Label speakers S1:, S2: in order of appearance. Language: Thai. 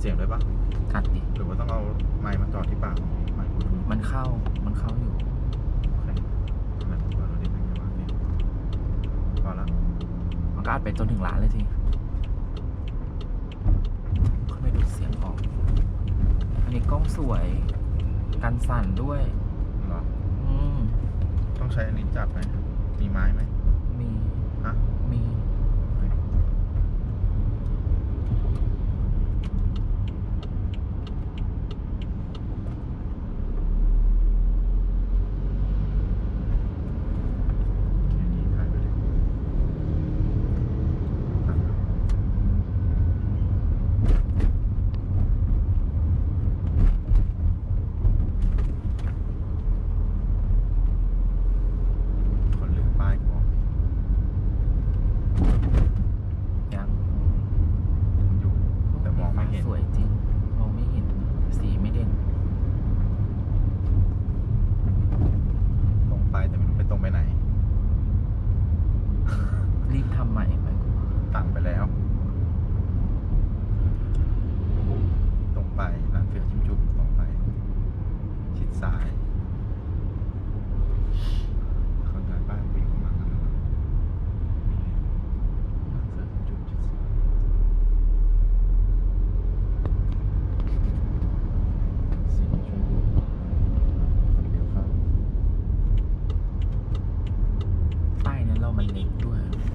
S1: เสียงด้วยปะ
S2: อัดดิ
S1: หรือว่าต้องเอาไมค์มาจ่อที่ปากไมค์พูด
S2: มันเข้า มันเข้าอยู่
S1: โอเคนั่นผมว่าเราได้เป็นไงบ้างพี่พอละ
S2: มันก็อัดไปจนถึงร้านเลยทีเขาไม่ดูดเสียงออก อันนี้กล้องสวย กันสั่นด้วย
S1: เหรอ
S2: อืม
S1: ต้องใช้อันนี้จับไหมมีไม้ไหม
S2: มี
S1: ฮะ
S2: มี
S1: แค่นี้ถ่ายไปเลยอะคนลืมป้ายบอก
S2: ยัง
S1: อยู่ แต่มองไม่เห็น
S2: สวยจริงมองไม่เห็นสีไม่เด่น
S1: ตรงไปแต่ไม่รู้ไปตรงไปไหน
S2: รีบทำใหม่ไปกูว่า
S1: ตังไปแล้ว ตรงไปร้านเฟียวจิ้มจุ่มตรงไป ชิดซ้ายเขาย้ายบ้านไปอยู่ข้างหลังนั่นนะร้านเฟียวจิ้มจุ่มชิดซ้ายสีชมพูเมา
S2: ป้ายนั้นเรามันเล็กด้วย